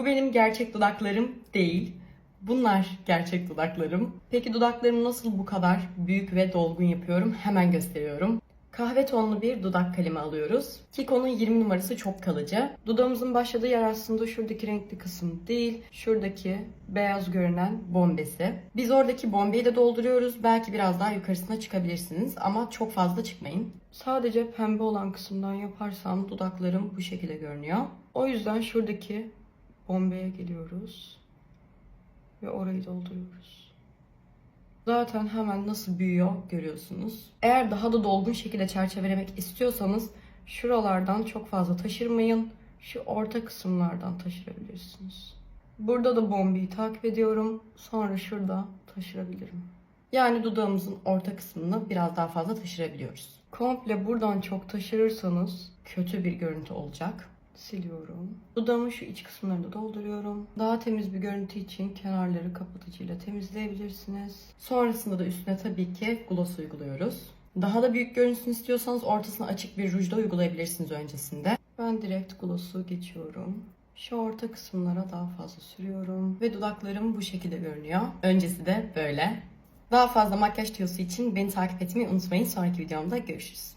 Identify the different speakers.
Speaker 1: Bu benim gerçek dudaklarım değil. Bunlar gerçek dudaklarım. Peki dudaklarımı nasıl bu kadar büyük ve dolgun yapıyorum? Hemen gösteriyorum. Kahve tonlu bir dudak kalemi alıyoruz. Kiko'nun 20 numarası çok kalıcı. Dudağımızın başladığı yer aslında şuradaki renkli kısım değil, şuradaki beyaz görünen bombesi. Biz oradaki bombeyi de dolduruyoruz. Belki biraz daha yukarısına çıkabilirsiniz ama çok fazla çıkmayın. Sadece pembe olan kısımdan yaparsam dudaklarım bu şekilde görünüyor. O yüzden şuradaki bombeye geliyoruz ve orayı dolduruyoruz. Zaten hemen nasıl büyüyor görüyorsunuz. Eğer daha da dolgun şekilde çerçevelemek istiyorsanız şuralardan çok fazla taşırmayın. Şu orta kısımlardan taşırabilirsiniz. Burada da bombeyi takip ediyorum. Sonra şurada taşırabilirim. Yani dudağımızın orta kısmını biraz daha fazla taşırabiliyoruz. Komple buradan çok taşırırsanız kötü bir görüntü olacak. Siliyorum. Dudağımın şu iç kısımlarını dolduruyorum. Daha temiz bir görüntü için kenarları kapatıcıyla temizleyebilirsiniz. Sonrasında da üstüne tabii ki gloss uyguluyoruz. Daha da büyük görünsün istiyorsanız ortasına açık bir ruj da uygulayabilirsiniz öncesinde. Ben direkt gloss'u geçiyorum. Şu orta kısımlara daha fazla sürüyorum. Ve dudaklarım bu şekilde görünüyor. Öncesi de böyle. Daha fazla makyaj tüyosu için beni takip etmeyi unutmayın. Sonraki videomda görüşürüz.